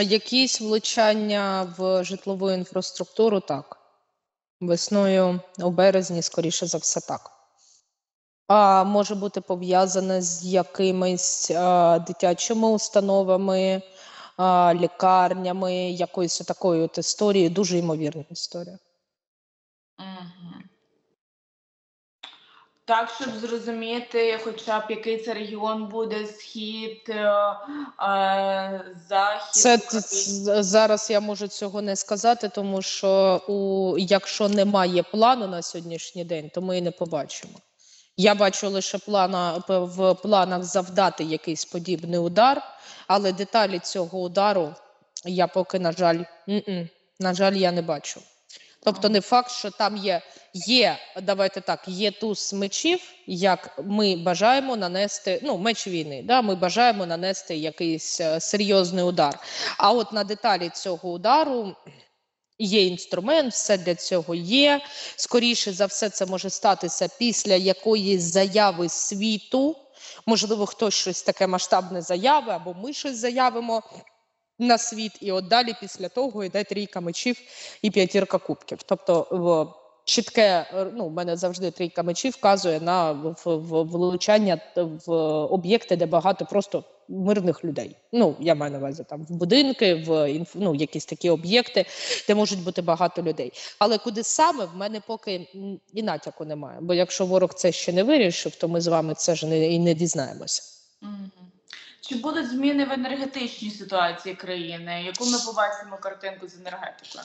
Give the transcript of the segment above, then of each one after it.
Якісь влучання в житлову інфраструктуру, так. Весною у березні, скоріше за все, так. А може бути пов'язане з якимись а, дитячими установами, а, лікарнями, якоюсь такою от історією, дуже ймовірна історія. Так, щоб зрозуміти, хоча б який це регіон буде схід, е, е, захід. Це т- з- зараз я можу цього не сказати, тому що у, якщо немає плану на сьогоднішній день, то ми і не побачимо. Я бачу лише плана п- в планах завдати якийсь подібний удар, але деталі цього удару я поки, на жаль, м-м, на жаль, я не бачу. Тобто, не факт, що там є, є, давайте так, є туз мечів, як ми бажаємо нанести, ну, меч війни, да, ми бажаємо нанести якийсь е, серйозний удар. А от на деталі цього удару є інструмент, все для цього є. Скоріше за все, це може статися після якоїсь заяви світу. Можливо, хтось щось таке масштабне заяви, або ми щось заявимо на світ, і от далі після того йде трійка мечів і п'ятірка кубків. Тобто в чітке, е, ну, в мене завжди трійка мечів вказує на в, в, влучання в об'єкти, де багато просто мирних людей. Ну, я маю на увазі там в будинки, в ну, якісь такі об'єкти, де можуть бути багато людей. Але куди саме в мене поки і натяку немає. Бо якщо ворог це ще не вирішив, то ми з вами це ж не, і не дізнаємося. Чи будуть зміни в енергетичній ситуації країни? Яку ми побачимо картинку з енергетикою?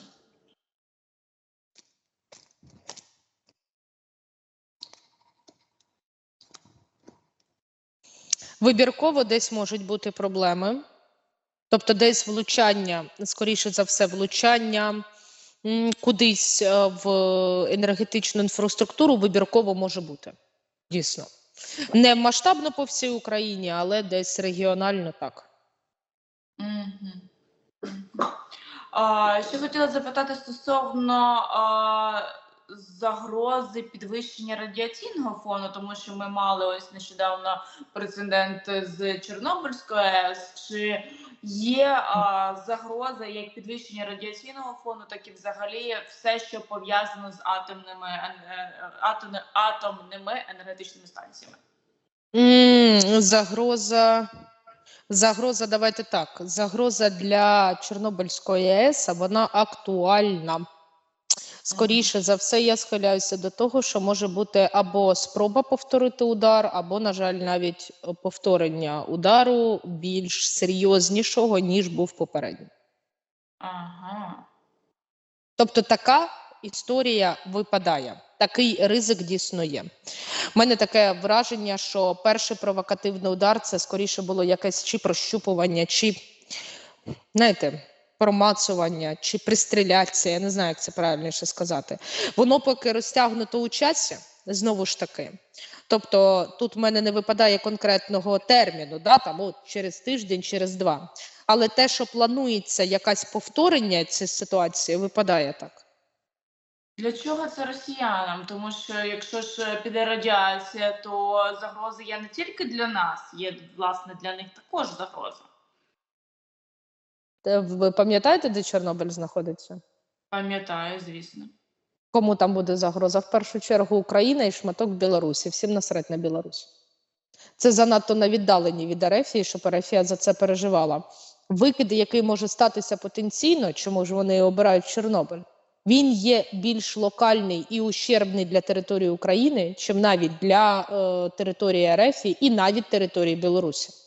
Вибірково десь можуть бути проблеми, тобто десь влучання, скоріше за все, влучання кудись е, в енергетичну інфраструктуру вибірково може бути. Дійсно. Не масштабно по всій Україні, але десь регіонально так. Мгм. А, ще хотіла запитати стосовно а, загрози підвищення радіаційного фону, тому що ми мали ось нещодавно прецедент з Чорнобильської АЕС. Чи є а, загроза як підвищення радіаційного фону, так і взагалі все, що пов'язано з атомними е, атомними енергетичними станціями? Mm, Загроза. Загроза, давайте так. Загроза для Чорнобильської АЕС, вона актуальна. Скоріше за все, я схиляюся до того, що може бути або спроба повторити удар, або, на жаль, навіть е, повторення удару більш серйознішого, ніж був попередній. Ага. Тобто така історія випадає, такий ризик дійсно є. У мене таке враження, що перший провокативний удар це скоріше було якесь чи прощупування, чи знаєте, промацування, чи пристріляція. Я не знаю, як це правильніше сказати. Воно поки розтягнуто у часі, знову ж таки. Тобто тут в мене не випадає конкретного терміну, да, там от через тиждень, через два. Але те, що планується якась повторення цієї ситуації, випадає так. Для чого це росіянам? Тому що якщо ж піде радіація, то загрози є не тільки для нас, є власне для них також загроза. Е, Ви пам'ятаєте, де Чорнобиль знаходиться? Пам'ятаю, звісно. Кому там буде загроза? В першу чергу Україна і шматок Білорусі. Всім насрать на Білорусь. Це занадто на віддалені від Ерефії, щоб Ерефія за це переживала. Викид, який може статися потенційно, чому ж вони обирають Чорнобиль, він є більш локальний і ущербний для території України, чим навіть для е, території Ерефії і навіть території Білорусі.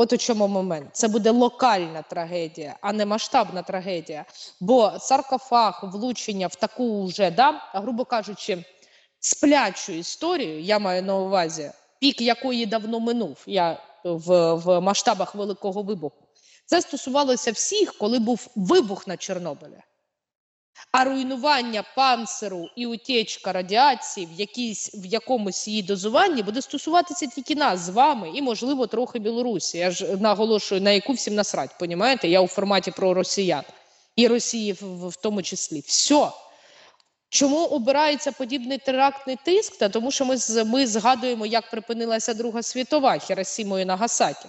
От у чому момент. Це буде локальна трагедія, а не масштабна трагедія. Бо саркофаг, влучення в таку вже, да, грубо кажучи, сплячу історію, я маю на увазі, пік якої давно минув я в, в масштабах Великого вибуху. Це стосувалося всіх, коли був вибух на Чорнобилі. А руйнування панциру і утечка радіації в, якійсь, в якомусь її дозуванні буде стосуватися тільки нас з вами і, можливо, трохи Білорусі. Я ж наголошую, на яку всім насрать, понімаєте? Я у форматі про росіян і Росії в, в, тому числі. Все. Чому обирається подібний терактний тиск? Та тому що ми, ми згадуємо, як припинилася Друга світова Хіросімою і Нагасакі.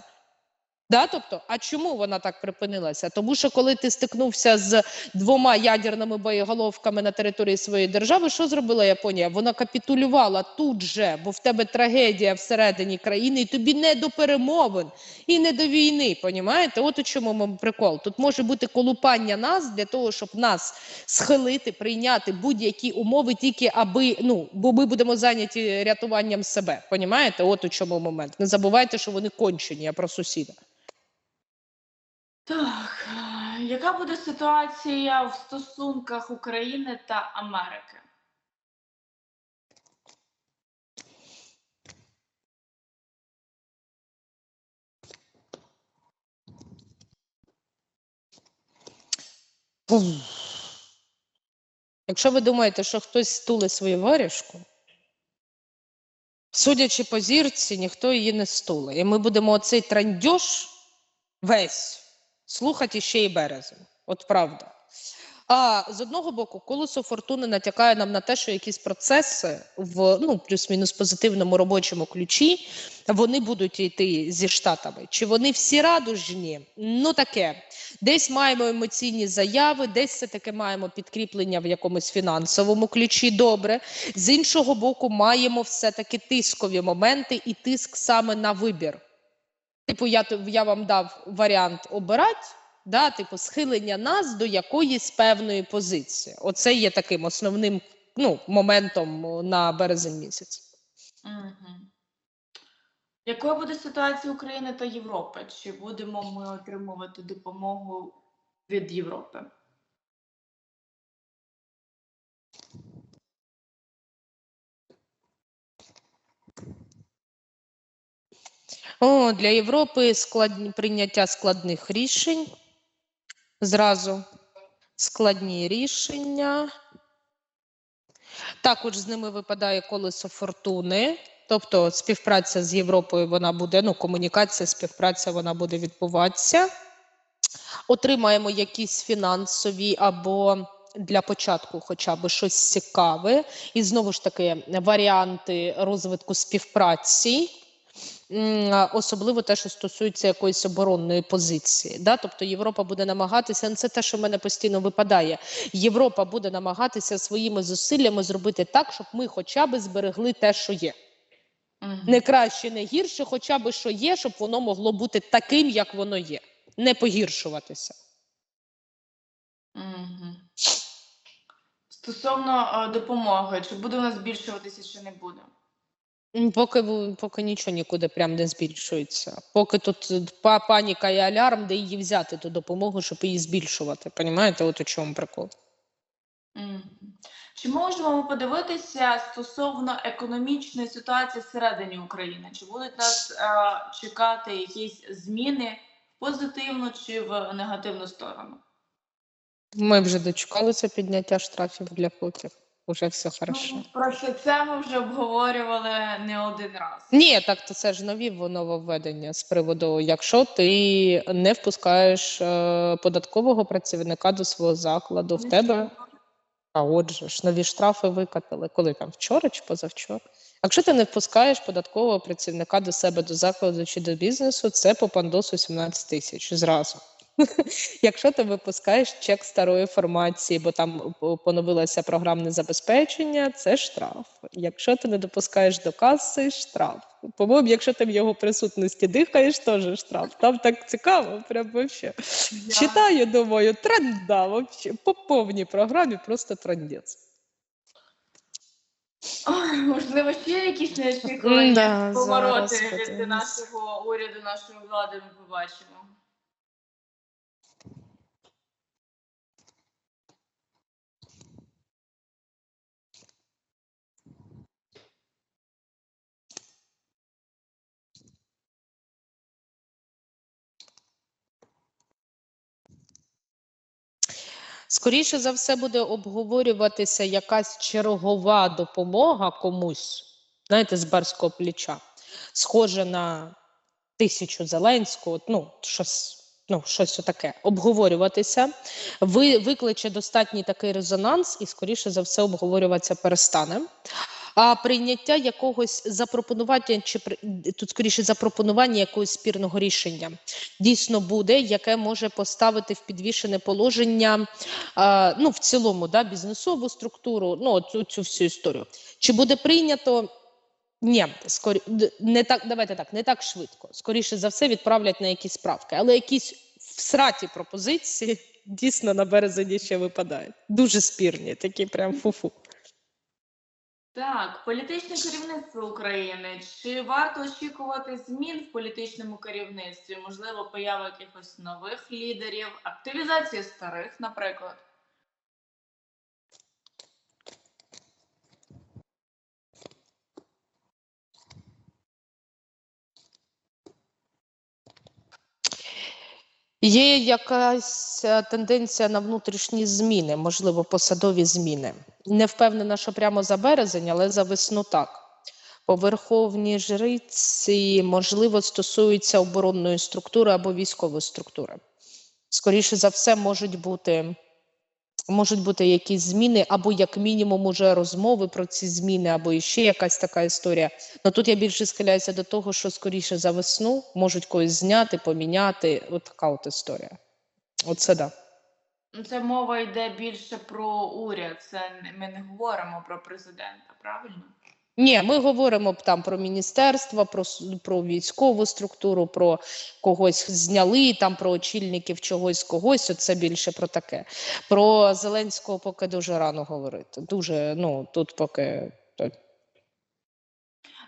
Да, тобто, а чому вона так припинилася? Тому що коли ти стикнувся з двома ядерними боєголовками на території своєї держави, що зробила Японія? Вона капітулювала тут же, бо в тебе трагедія всередині країни, і тобі не до перемовин і не до війни. Понімаєте? От у чому ми прикол. Тут може бути колупання нас для того, щоб нас схилити, прийняти будь-які умови, тільки аби ну, бо ми будемо зайняті рятуванням себе. Понімаєте? От у чому момент. Не забувайте, що вони кончені, я про сусіда. Так, е, яка буде ситуація в стосунках України та Америки? Якщо ви думаєте, що хтось стуле свою варішку, судячи по зірці, ніхто її не стуле. І ми будемо оцей трандьош весь слухати ще й березень. От правда. А з одного боку, колесо фортуни натякає нам на те, що якісь процеси в ну плюс-мінус позитивному робочому ключі вони будуть йти зі штатами. Чи вони всі радужні? Ну таке. Десь маємо емоційні заяви, десь все таки маємо підкріплення в якомусь фінансовому ключі. Добре. З іншого боку, маємо все таки тискові моменти і тиск саме на вибір. Типу, я, я вам дав варіант обирати, да, типу, схилення нас до якоїсь певної позиції. Оце є таким основним ну, моментом на березень місяць. Угу. Якою буде ситуація України та Європи? Чи будемо ми отримувати допомогу від Європи? О, для Європи складні прийняття складних рішень. Зразу складні рішення. Також з ними випадає колесо фортуни. Тобто співпраця з Європою вона буде, ну, комунікація, співпраця вона буде відбуватися. Отримаємо якісь фінансові або для початку хоча б щось цікаве. І знову ж таки варіанти розвитку співпраці. Особливо те, що стосується якоїсь оборонної позиції. Да? Тобто Європа буде намагатися, ну, це те, що в мене постійно випадає. Європа буде намагатися своїми зусиллями зробити так, щоб ми хоча б зберегли те, що є. Мгм. Не краще, не гірше, хоча б що є, щоб воно могло бути таким, як воно є, не погіршуватися. Мгм. Стосовно допомоги, чи буде вона збільшуватися, чи не буде? Поки, поки нічого нікуди прям не збільшується. Поки тут е, паніка і алярм, де її взяти ту допомогу, щоб її збільшувати. Понімаєте, от у чому прикол. Чи можемо ми подивитися стосовно економічної ситуації всередині України? Чи будуть нас е, чекати якісь зміни в позитивну чи в негативну сторону? Ми вже дочекалися підняття штрафів для фотів. Уже все хорошо. Ну, Про це ми вже обговорювали не один раз. Ні, так то це ж нові нововведення з приводу, якщо ти не впускаєш е, податкового працівника до свого закладу, в тебе. А отже ж, нові штрафи викатали. Коли там вчора чи позавчора? Якщо ти не впускаєш податкового працівника до себе до закладу чи до бізнесу, це по пандосу 17 тисяч зразу. Якщо ти випускаєш чек старої формації, бо там поновилося програмне забезпечення, це штраф. Якщо ти не допускаєш до каси, штраф. По-моєму, якщо ти в його присутності дихаєш, теж штраф. Там так цікаво, прям вообще. Я- Читаю, думаю, тренда, вообще, по повній програмі просто трендець. Ой, Можливо, ще якісь неочікувані М-да, повороти зараз від нашого уряду, нашої влади ми побачимо. Скоріше за все буде обговорюватися якась чергова допомога комусь, знаєте, з барського плеча, схоже на тисячу Зеленського, ну, щось. Ну, щось таке обговорюватися, ви викличе достатній такий резонанс, і скоріше за все обговорюватися перестане. А прийняття якогось запропонування чи тут скоріше запропонування якогось спірного рішення дійсно буде, яке може поставити в підвішене положення а, ну в цілому да, бізнесову структуру, ну цю, цю всю історію. Чи буде прийнято? Ні, скорі не так. Давайте так, не так швидко. Скоріше за все, відправлять на якісь правки, але якісь всраті пропозиції дійсно на березені ще випадають. Дуже спірні, такі прям фу-фу. Так, політичне керівництво України. Чи варто очікувати змін в політичному керівництві? Можливо, появи якихось нових лідерів, активізації старих, наприклад. Є якась е, тенденція на внутрішні зміни, можливо, посадові зміни. Не впевнена, що прямо за березень, але за весну так. Поверховні жриці, можливо, стосуються оборонної структури або військової структури. Скоріше за все, можуть бути, можуть бути якісь зміни, або, як мінімум, уже розмови про ці зміни, або іще якась така історія. Ну тут я більше схиляюся до того, що скоріше за весну можуть когось зняти, поміняти. От така от історія. Оце да. Ну, Це мова йде більше про уряд. Це ми не говоримо про президента, правильно? Ні, ми говоримо там про міністерства, про, про військову структуру, про когось зняли, там про очільників чогось когось. Оце більше про таке. Про Зеленського поки дуже рано говорити. Дуже, ну тут поки.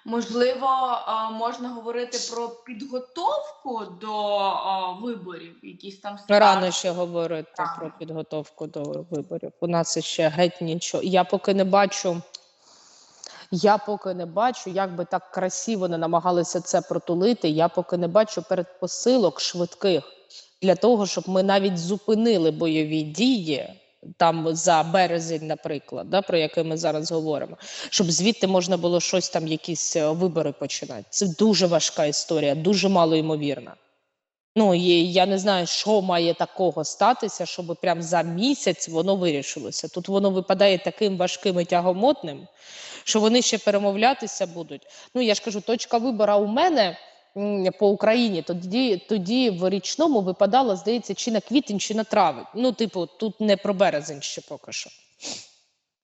Можливо, можна говорити про підготовку до виборів, якісь там Рано ще говорити Рано. про підготовку до виборів. У нас ще геть нічого. Я поки не бачу. Я поки не бачу, як би так красиво не намагалися це протулити. Я поки не бачу передпосилок швидких для того, щоб ми навіть зупинили бойові дії там за березень, наприклад, да, про який ми зараз говоримо, щоб звідти можна було щось там, якісь е, вибори починати. Це дуже важка історія, дуже мало ймовірна. Ну і я не знаю, що має такого статися, щоб прям за місяць воно вирішилося. Тут воно випадає таким важким і тягомотним, що вони ще перемовлятися будуть. Ну я ж кажу, точка вибору у мене по Україні тоді, тоді в річному випадало, здається, чи на квітень, чи на травень. Ну, типу, тут не про березень ще поки що.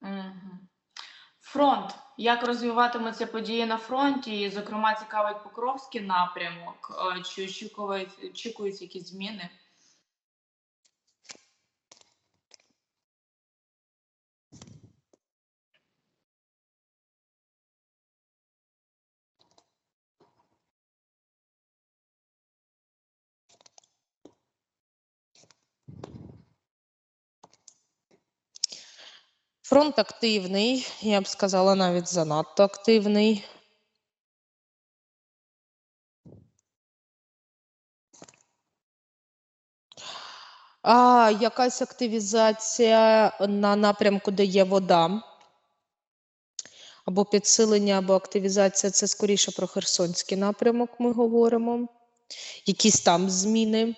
Мгм. Фронт. Як розвиватимуться події на фронті? І, зокрема, цікавить Покровський напрямок. Е, Чи очікують, очікують якісь зміни? Фронт активний, я б сказала, навіть занадто активний. А якась активізація на напрямку, де є вода, або підсилення, або активізація це скоріше про Херсонський напрямок ми говоримо. Якісь там зміни.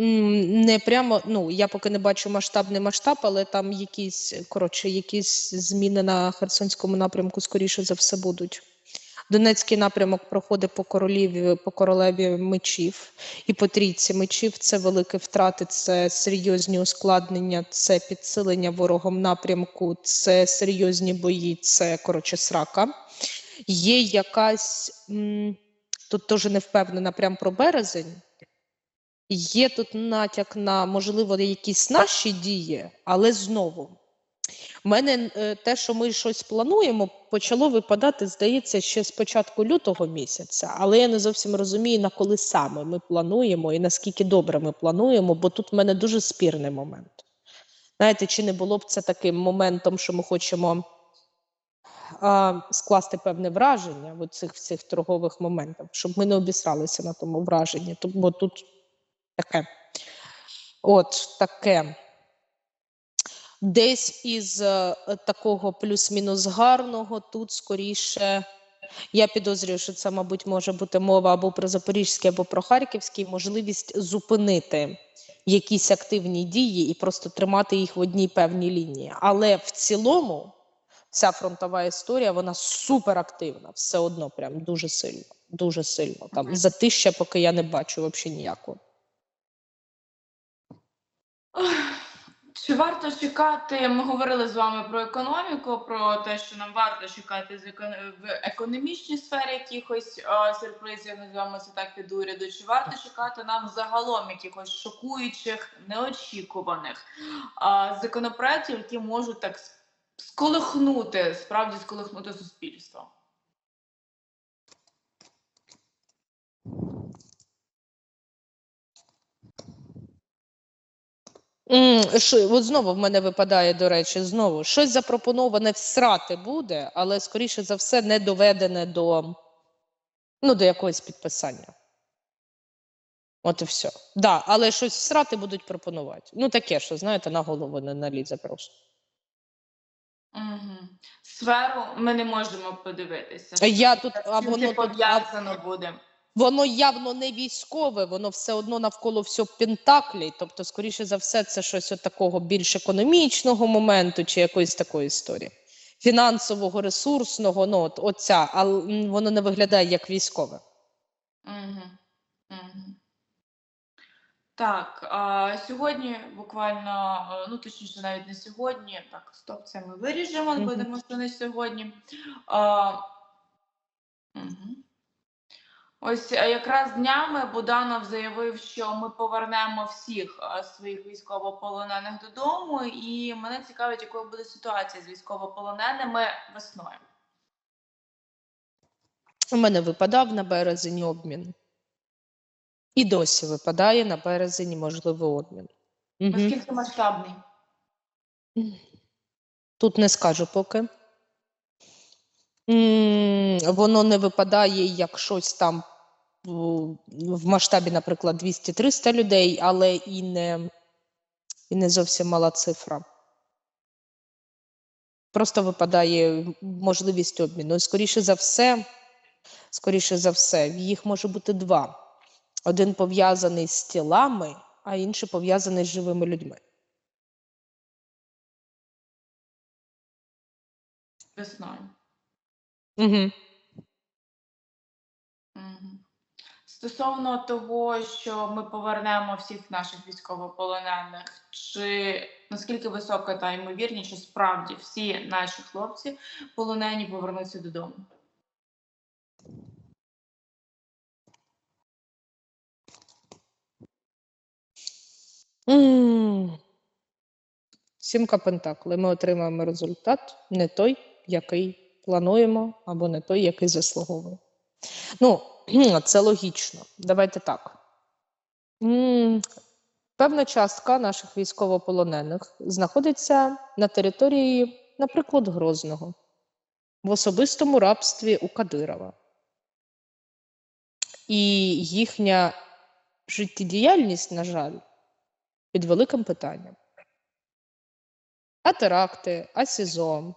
Не прямо, ну я поки не бачу масштабний масштаб, але там якісь коротше, якісь зміни на Херсонському напрямку, скоріше за все, будуть. Донецький напрямок проходить по короліві, по королеві мечів і по трійці мечів. Це великі втрати, це серйозні ускладнення, це підсилення ворогом напрямку, це серйозні бої, це коротше срака. Є якась м, тут теж не впевнена прям про березень. Є тут натяк на можливо якісь наші дії, але знову. У мене е, те, що ми щось плануємо, почало випадати, здається, ще з початку лютого місяця, але я не зовсім розумію, на коли саме ми плануємо і наскільки добре ми плануємо, бо тут в мене дуже спірний момент. Знаєте, чи не було б це таким моментом, що ми хочемо а, скласти певне враження в цих всіх торгових моментах, щоб ми не обісралися на тому враженні, бо тут таке. От таке. Десь із е, такого плюс-мінус гарного, тут скоріше. Я підозрюю, що це, мабуть, може бути мова або про Запорізький, або про Харківський, можливість зупинити якісь активні дії і просто тримати їх в одній певній лінії. Але в цілому, ця фронтова історія, вона суперактивна, все одно, прям дуже сильно. Дуже сильно. Там затища, поки я не бачу взагалі ніякого. Чи варто чекати? Ми говорили з вами про економіку, про те, що нам варто чекати з в економічній сфері якихось а, сюрпризів, називаємо це так від уряду. Чи варто чекати нам загалом якихось шокуючих, неочікуваних а, законопроєктів, які можуть так сколихнути, справді сколихнути суспільство? Що, от знову в мене випадає, до речі, знову щось запропоноване всрати буде, але скоріше за все не доведене до, ну, до якогось підписання. От і все. Да, але щось всрати будуть пропонувати. Ну, таке, що, знаєте, на голову не налізе просто. Угу. Сферу ми не можемо подивитися. Я тут, З а чим воно тут, а пов'язано буде. Воно явно не військове, воно все одно навколо всього пентаклі. Тобто, скоріше за все, це щось от такого більш економічного моменту чи якоїсь такої історії. Фінансового, ресурсного, ну от оця, але воно не виглядає як військове. Угу. Угу. Так, а, сьогодні буквально, ну точніше, навіть не сьогодні. Так, стоп, це ми виріжемо, будемо що не сьогодні. А, угу. Ось якраз днями Буданов заявив, що ми повернемо всіх своїх військовополонених додому, і мене цікавить, якою буде ситуація з військовополоненими весною. У мене випадав на березень обмін. І досі випадає на березень можливий обмін. Наскільки масштабний? Тут не скажу поки. Воно не випадає як щось там в масштабі, наприклад, 200-300 людей, але і не, і не зовсім мала цифра. Просто випадає можливість обміну. І скоріше за все, скоріше за все, їх може бути два. Один пов'язаний з тілами, а інший пов'язаний з живими людьми. Весною. Угу. Мгм. Стосовно того, що ми повернемо всіх наших військовополонених, чи наскільки висока та ймовірність, що справді всі наші хлопці полонені повернуться додому? М. Сімка пентаклей. Ми отримаємо результат не той, який плануємо, або не той, який заслуговуємо. Ну, це логічно. Давайте так. Певна частка наших військовополонених знаходиться на території, наприклад, Грозного, в особистому рабстві у Кадирова. І їхня життєдіяльність, на жаль, під великим питанням. А теракти, а СІЗО.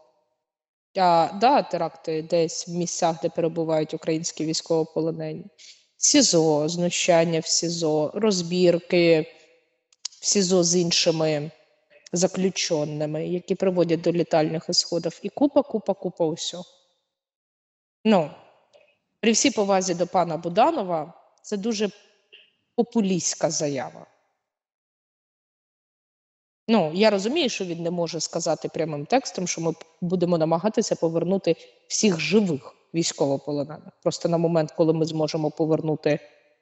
А, да, теракти десь в місцях, де перебувають українські військовополонені. СІЗО, знущання в СІЗО, розбірки в СІЗО з іншими заключеними, які приводять до літальних ісходів. І купа, купа, купа усього. Ну, при всій повазі до пана Буданова, це дуже популістська заява. Ну, я розумію, що він не може сказати прямим текстом, що ми будемо намагатися повернути всіх живих військовополонених. Просто на момент, коли ми зможемо повернути,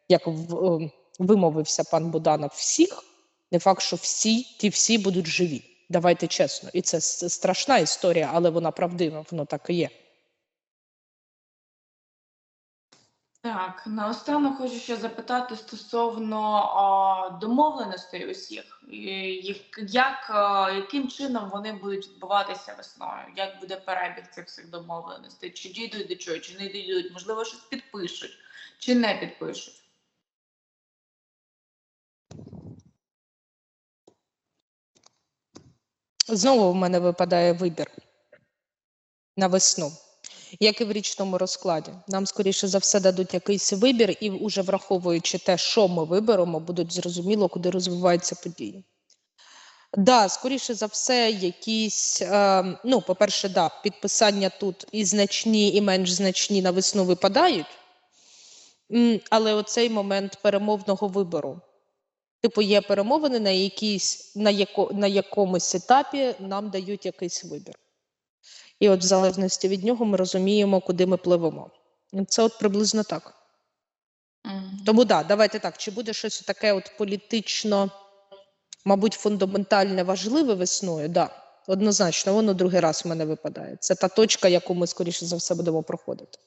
як в, е, вимовився пан Буданов, всіх, не факт, що всі ті всі будуть живі. Давайте чесно. І це страшна історія, але вона правдива, воно так і є. Так, наостанок хочу ще запитати стосовно а, домовленостей усіх, як, а, яким чином вони будуть відбуватися весною? Як буде перебіг цих всіх домовленостей? Чи дійдуть до чого, чи не дійдуть? Можливо, щось підпишуть, чи не підпишуть? Знову в мене випадає вибір на весну, як і в річному розкладі. Нам, скоріше за все, дадуть якийсь вибір, і уже враховуючи те, що ми виберемо, будуть зрозуміло, куди розвиваються події. Да, скоріше за все, якісь, е, ну, по-перше, да, підписання тут і значні, і менш значні на весну випадають. Але оцей момент перемовного вибору. Типу, є перемовини на якійсь, на, яко, на якомусь етапі нам дають якийсь вибір. І от в залежності від нього ми розуміємо, куди ми пливемо. Це от приблизно так. Мгм. Тому да, давайте так. Чи буде щось таке от політично, мабуть, фундаментальне важливе весною? Да, однозначно, воно другий раз в мене випадає. Це та точка, яку ми, скоріше за все, будемо проходити.